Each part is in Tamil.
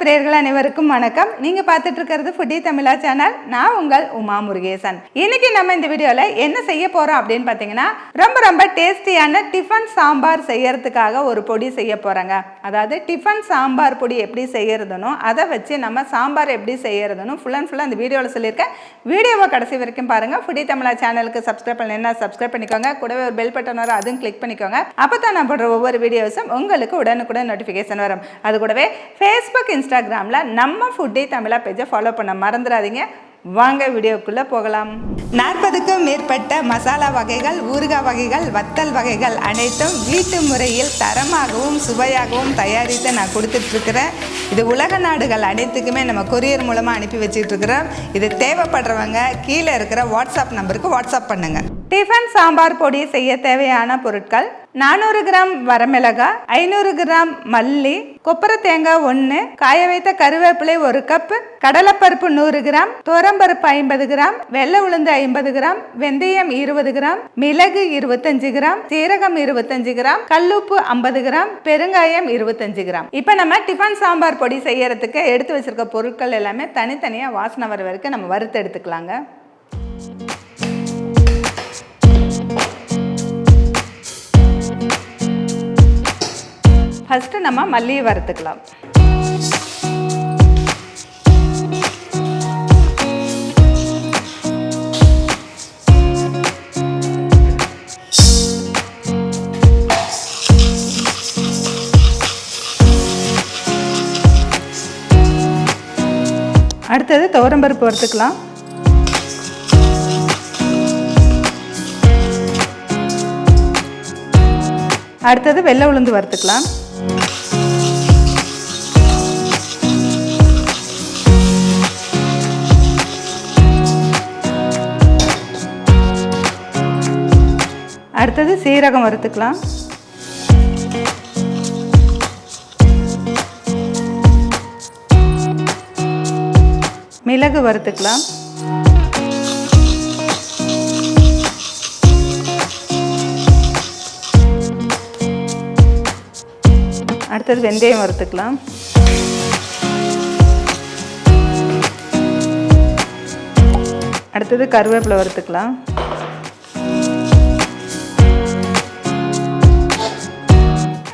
பிரியர்கள் அனைவருக்கும் வணக்கம். நீங்க பார்த்துட்டு இருக்கிறது ஃபுட்டி தமிழா சேனல் நான் உங்கள் உமா முருகேசன். இன்னைக்கு நம்ம இந்த வீடியோல என்ன செய்ய போறோம் அப்படின்னு பார்த்தீங்கன்னா ரொம்ப ரொம்ப டேஸ்டியான டிஃபன் சாம்பார் செய்யறதுக்காக ஒரு பொடி செய்ய போறாங்க. அதாவது டிஃபன் சாம்பார் பொடி எப்படி செய்யறதுனோ அதை வச்சு நம்ம சாம்பார் எப்படி செய்யறதுனோ ஃபுல் அண்ட் ஃபுல்லாக அந்த வீடியோவில் சொல்லியிருக்கேன். வீடியோவை கடைசி வரைக்கும் பாருங்க. ஃபுட்டி தமிழா சேனலுக்கு சப்ஸ்கிரைப் பண்ணலன்னா சப்ஸ்கிரைப் பண்ணிக்கோங்க. கூடவே ஒரு பெல் பட்டன் வரும் அதுவும் கிளிக் பண்ணிக்கோங்க. அப்போ தான் நான் போடுற ஒவ்வொரு வீடியோஸும் உங்களுக்கு உடனுக்குடன் நோட்டிஃபிகேஷன் வரும். அது கூடவே ஃபேஸ்புக் இன்ஸ்டாகிராமில் நம்ம ஃபுட்டே தமிழா பேஜை ஃபாலோ பண்ண மறந்துடாதீங்க. வாங்க வீடியோக்குள்ளே போகலாம். நாற்பதுக்கும் மேற்பட்ட மசாலா வகைகள் ஊறுகாய் வகைகள் வத்தல் வகைகள் அனைத்தும் வீட்டு முறையில் தரமாகவும் சுவையாகவும் தயாரித்து நான் கொடுத்துட்ருக்குறேன். இது உலக நாடுகள் அனைத்துக்குமே நம்ம கொரியர் மூலமாக அனுப்பி வச்சுட்டு இருக்கிறோம் இது தேவைப்படுறவங்க கீழே இருக்கிற வாட்ஸ்அப் நம்பருக்கு வாட்ஸ்அப் பண்ணுங்கள் டிஃபன் சாம்பார் பொடி செய்ய தேவையான பொருட்கள் நானூறு கிராம் வரமிளகாய் ஐநூறு கிராம் மல்லி கொப்பரை தேங்காய் ஒன்று காய வைத்த கருவேப்பிலை ஒரு கப் கடலைப்பருப்பு நூறு கிராம் துவரம்பருப்பு ஐம்பது கிராம் வெள்ளை உளுந்து ஐம்பது கிராம் வெந்தயம் இருபது கிராம் மிளகு இருபத்தஞ்சு கிராம் சீரகம் இருபத்தஞ்சு கிராம் கல்லுப்பு ஐம்பது கிராம் பெருங்காயம் இருபத்தஞ்சு கிராம். இப்போ நம்ம டிஃபன் சாம்பார் பொடி செய்யறதுக்கு எடுத்து வச்சிருக்க பொருட்கள் எல்லாமே தனித்தனியாக வாசனை வர வரைக்கும் நம்ம வறுத்து எடுத்துக்கலாங்க. ஃபஸ்ட்டு நம்ம மல்லியை வறுத்துக்கலாம். அடுத்தது துவரம்பருப்பு வறுத்துக்கலாம். அடுத்தது வெள்ளை உளுந்து வறுத்துக்கலாம். அடுத்தது சீரகம் வறுத்துக்கலாம். மிளகு வறுத்துக்கலாம். அடுத்தது வெந்தயம் வறுத்துக்கலாம். அடுத்தது கருவேப்பிலை வறுத்துக்கலாம்.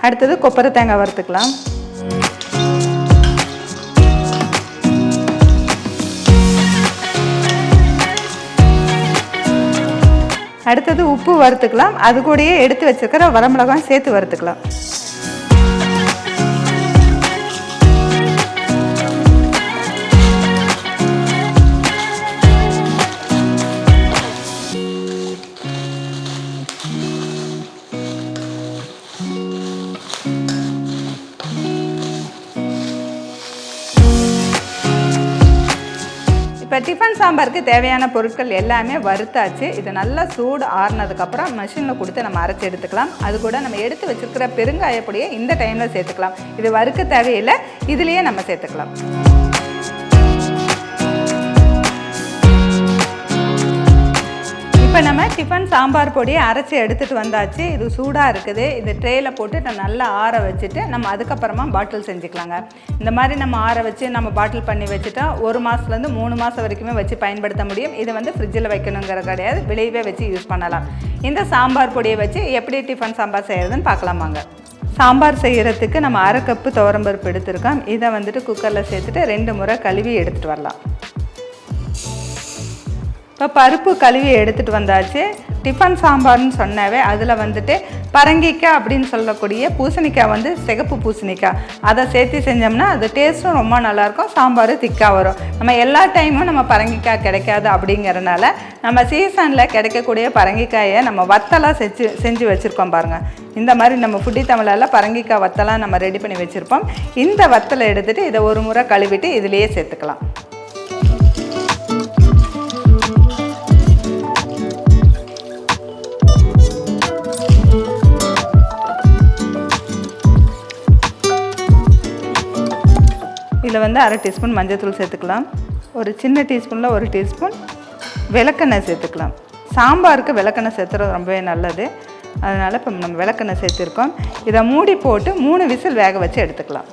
அடுத்தது கொப்பரை தேங்காய் வறுத்துக்கலாம். அடுத்தது உப்பு வறுத்துக்கலாம். அது கூடயே எடுத்து வச்சுருக்கிற வரமிளகாய் சேர்த்து வறுத்துக்கலாம். இப்போ டிஃபன் சாம்பாருக்கு தேவையான பொருட்கள் எல்லாமே வறுத்தாச்சு. இது நல்லா சூடு ஆறுனதுக்கப்புறம் மிஷினில் கொடுத்து நம்ம அரைச்சி எடுத்துக்கலாம். அது கூட நம்ம எடுத்து வச்சுருக்கிற பெருங்காய பொடியை இந்த டைமில் சேர்த்துக்கலாம். இது வறுக்க தேவையில்லை. இதுலேயே நம்ம சேர்த்துக்கலாம். இப்போ நம்ம டிஃபன் சாம்பார் பொடியை அரைச்சி எடுத்துகிட்டு வந்தாச்சு. இது சூடாக இருக்குது. இது ட்ரேயில் போட்டு நான் நல்லா ஆற வச்சுட்டு நம்ம அதுக்கப்புறமா பாட்டில் செஞ்சுக்கலாங்க. இந்த மாதிரி நம்ம ஆற வச்சு நம்ம பாட்டில் பண்ணி வச்சுட்டா ஒரு மாதத்துலேருந்து மூணு மாதம் வரைக்குமே வச்சு பயன்படுத்த முடியும். இது வந்து ஃப்ரிட்ஜில் வைக்கணுங்கிற கிடையாது. வெளியவே வச்சு யூஸ் பண்ணலாம். இந்த சாம்பார் பொடியை வச்சு எப்படி டிஃபன் சாம்பார் செய்கிறதுன்னு பார்க்கலாமாங்க சாம்பார் செய்கிறதுக்கு நம்ம அரை கப்பு துவரம்பருப்பு எடுத்திருக்கோம். இதை வந்துட்டு குக்கரில் சேர்த்துட்டு ரெண்டு முறை கழுவி எடுத்துகிட்டு வரலாம். இப்போ பருப்பு கழுவி எடுத்துகிட்டு வந்தாச்சு. டிஃபன் சாம்பார்னு சொன்னாவே அதில் வந்துட்டு பரங்கிக்காய் அப்படின்னு சொல்லக்கூடிய பூசணிக்காய் வந்து சிகப்பு பூசணிக்காய். அதை சேர்த்து செஞ்சோம்னா அது டேஸ்ட்டும் ரொம்ப நல்லாயிருக்கும் சாம்பார் திக்காக வரும். நம்ம எல்லா டைமும் நம்ம பரங்கிக்காய் கிடைக்காது அப்படிங்கிறனால நம்ம சீசனில் கிடைக்கக்கூடிய பரங்கிக்காயை நம்ம வத்தலாக செஞ்சு செஞ்சு வச்சுருக்கோம் பாருங்கள் இந்த மாதிரி நம்ம ஃபுட்டி தமிழால் பரங்கிக்காய் வத்தலாம் நம்ம ரெடி பண்ணி வச்சுருப்போம். இந்த வத்தலை எடுத்துகிட்டு இதை ஒரு முறை கழுவிட்டு இதுலேயே சேர்த்துக்கலாம். இதில் வந்து அரை டீஸ்பூன் மஞ்சள்தூள் சேர்த்துக்கலாம். ஒரு சின்ன டீஸ்பூனில் ஒரு டீஸ்பூன் விளக்கெண்ணெய் சேர்த்துக்கலாம். சாம்பாருக்கு விளக்கெண்ணெய் சேர்த்துறது ரொம்பவே நல்லது. அதனால் இப்போ நம்ம விளக்கெண்ணெய் சேர்த்துருக்கோம். இதை மூடி போட்டு மூணு விசில் வேக வச்சு எடுத்துக்கலாம்.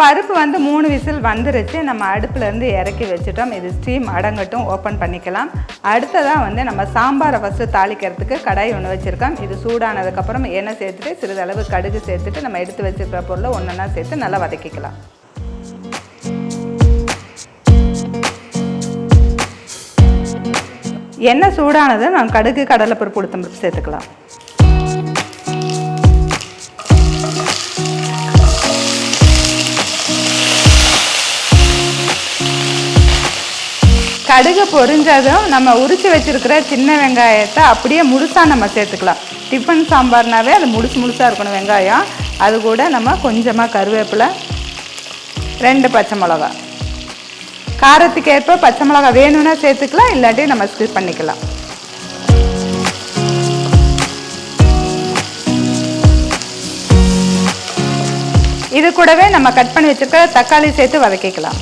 பருப்பு வந்து மூணு விசில் வந்துருச்சு. நம்ம அடுப்புலேருந்து இறக்கி வச்சுட்டோம். இது ஸ்டீம் அடங்கட்டும். ஓப்பன் பண்ணிக்கலாம். அடுத்ததாக வந்து நம்ம சாம்பாரை ஃபஸ்ட்டு தாளிக்கிறதுக்கு கடாய் ஒன்று வச்சுருக்கோம். இது சூடானதுக்கப்புறம் எண்ணெய் சேர்த்துட்டு சிறிதளவு கடுகு சேர்த்துட்டு நம்ம எடுத்து வச்சுருக்கிற பொருளை ஒன்றா சேர்த்து நல்லா வதக்கிக்கலாம். எண்ணெய் சூடானது நம்ம கடுகு கடலைப்பருப்பு உளுத்தம்பருப்பு சேர்த்துக்கலாம். கடுகு பொரிஞ்சதும் நம்ம உரித்து வச்சுருக்கிற சின்ன வெங்காயத்தை அப்படியே முழுசாக நம்ம சேர்த்துக்கலாம். டிஃபன் சாம்பார்னாவே அது முழுசு முழுசாக இருக்கணும் வெங்காயம். அது கூட நம்ம கொஞ்சமாக கருவேப்பிலை ரெண்டு பச்சை மிளகா. காரத்துக்கு ஏற்ப பச்சை மிளகா வேணும்னா சேர்த்துக்கலாம் இல்லாட்டி நம்ம ஸ்கிப் பண்ணிக்கலாம். இது கூடவே நம்ம கட் பண்ணி வச்சுருக்க தக்காளி சேர்த்து வதக்கிக்கலாம்.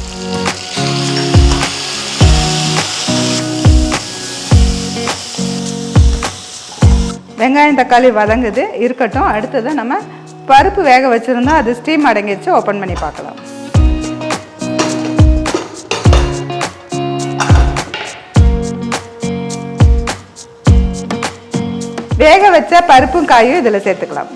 வெங்காயம் தக்காளி வதங்குது. இருக்கட்டும் அடுத்தது நம்ம பருப்பு வேக வச்சுருந்தா அது ஸ்டீம் அடங்கிடுச்சு ஓப்பன் பண்ணி பார்க்கலாம். வேக வச்ச பருப்பும் காயும் இதில் சேர்த்துக்கலாம்.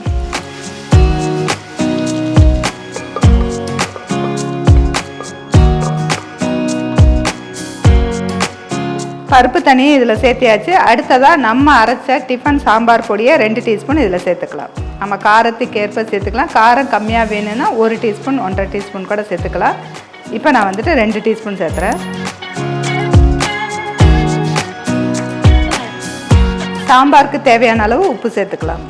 பருப்பு தண்ணியும் இதில் சேர்த்தியாச்சு. அடுத்ததாக நம்ம அரைச்ச டிஃபன் சாம்பார் பொடியை ரெண்டு டீஸ்பூன் இதில் சேர்த்துக்கலாம். நம்ம காரத்துக்கு ஏற்ப சேர்த்துக்கலாம். காரம் கம்மியாக வேணும்னா ஒரு டீஸ்பூன் ஒன்றரை டீஸ்பூன் கூட சேர்த்துக்கலாம். இப்போ நான் வந்துட்டு ரெண்டு டீஸ்பூன் சேர்த்துறேன். சாம்பாருக்கு தேவையான அளவு உப்பு சேர்த்துக்கலாம்.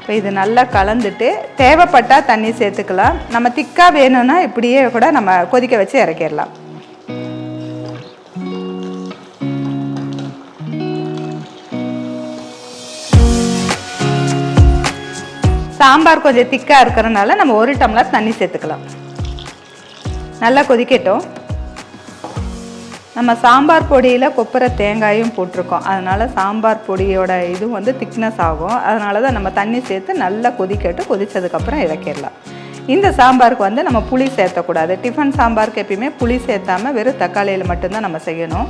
இப்போ இது நல்லா கலந்துட்டு தேவைப்பட்டால் தண்ணி சேர்த்துக்கலாம். நம்ம திக்காக வேணும்னா இப்படியே கூட நம்ம கொதிக்க வச்சு இறக்கிடலாம். சாம்பார் கொஞ்சம் திக்காக இருக்கிறனால நம்ம ஒரு டம்ளர் தண்ணி சேர்த்துக்கலாம். நல்லா கொதிக்கட்டும். நம்ம சாம்பார் பொடியில் கொப்பரை தேங்காயும் போட்டிருக்கோம். அதனால் சாம்பார் பொடியோட இது வந்து திக்னஸ் ஆகும். அதனால தான் நம்ம தண்ணி சேர்த்து நல்லா கொதிக்கட்டு கொதித்ததுக்கப்புறம் இறக்கிடலாம். இந்த சாம்பாருக்கு வந்து நம்ம புளி சேர்த்தக்கூடாது. டிஃபன் சாம்பாருக்கு எப்பயுமே புளி சேர்த்தாம வெறும் தக்காளியில் மட்டும்தான் நம்ம செய்யணும்.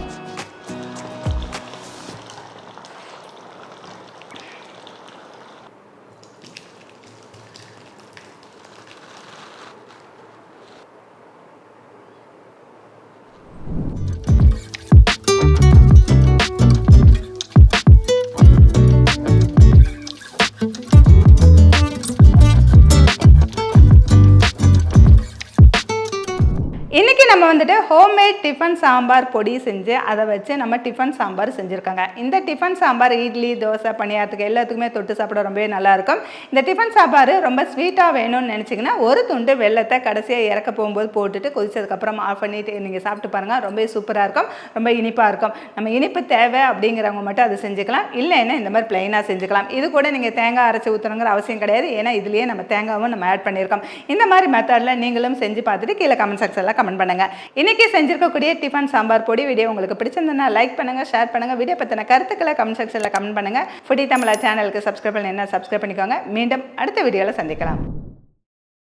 இன்னைக்கு வந்துட்டு ஹோம்மேட் டிஃபன் சாம்பார் பொடி செஞ்சு அதை வச்சு நம்ம டிஃபன் சாம்பார் செஞ்சுருக்காங்க. இந்த டிஃபன் சாம்பார் இட்லி தோசை பணியாரத்துக்கு எல்லாத்துக்குமே தொட்டு சாப்பிட ரொம்பவே நல்லாயிருக்கும் இந்த டிஃபன் சாம்பார் ரொம்ப ஸ்வீட்டாக வேணும்னு நினச்சிங்கன்னா ஒரு துண்டு வெள்ளத்தை கடைசியாக இறக்க போகும்போது போட்டுட்டு கொதிச்சதுக்கப்புறம் ஆஃப் பண்ணிட்டு நீங்கள் சாப்பிட்டு பாருங்கள் ரொம்ப சூப்பராக இருக்கும். ரொம்ப இனிப்பாக இருக்கும். நம்ம இனிப்பு தேவை அப்படிங்கிறவங்க மட்டும் அதை செஞ்சுக்கலாம். இல்லைன்னா இந்த மாதிரி ப்ளைனாக செஞ்சுக்கலாம். இது கூட நீங்கள் தேங்காய் அரைச்சி ஊற்றணுங்கிற அவசியம் கிடையாது. ஏன்னா இதுலேயே நம்ம தேங்காவும் நம்ம ஆட் பண்ணியிருக்கோம். இந்த மாதிரி மெத்தடில் நீங்களும் செஞ்சு பார்த்துட்டு கீழே கமெண்ட் செக்ஷனில் கமெண்ட் பண்ணுங்கள் இன்னைக்கு செஞ்சிருக்கக்கூடிய டிஃபன் சாம்பார் பொடி வீடியோ உங்களுக்கு பிடிச்சிருந்ததுன்னா லைக் பண்ணுங்க ஷேர் பண்ணுங்க. வீடியோ பற்றின கருத்துக்களை கமெண்ட் செக்ஷனில் கமெண்ட் பண்ணுங்க. ஃபுடி தமிழா சேனலுக்கு சப்ஸ்கிரைப் பண்ணி என்ன சப்ஸ்கிரைப் பண்ணிக்கோங்க. மீண்டும் அடுத்த வீடியோவில் சந்திக்கலாம்.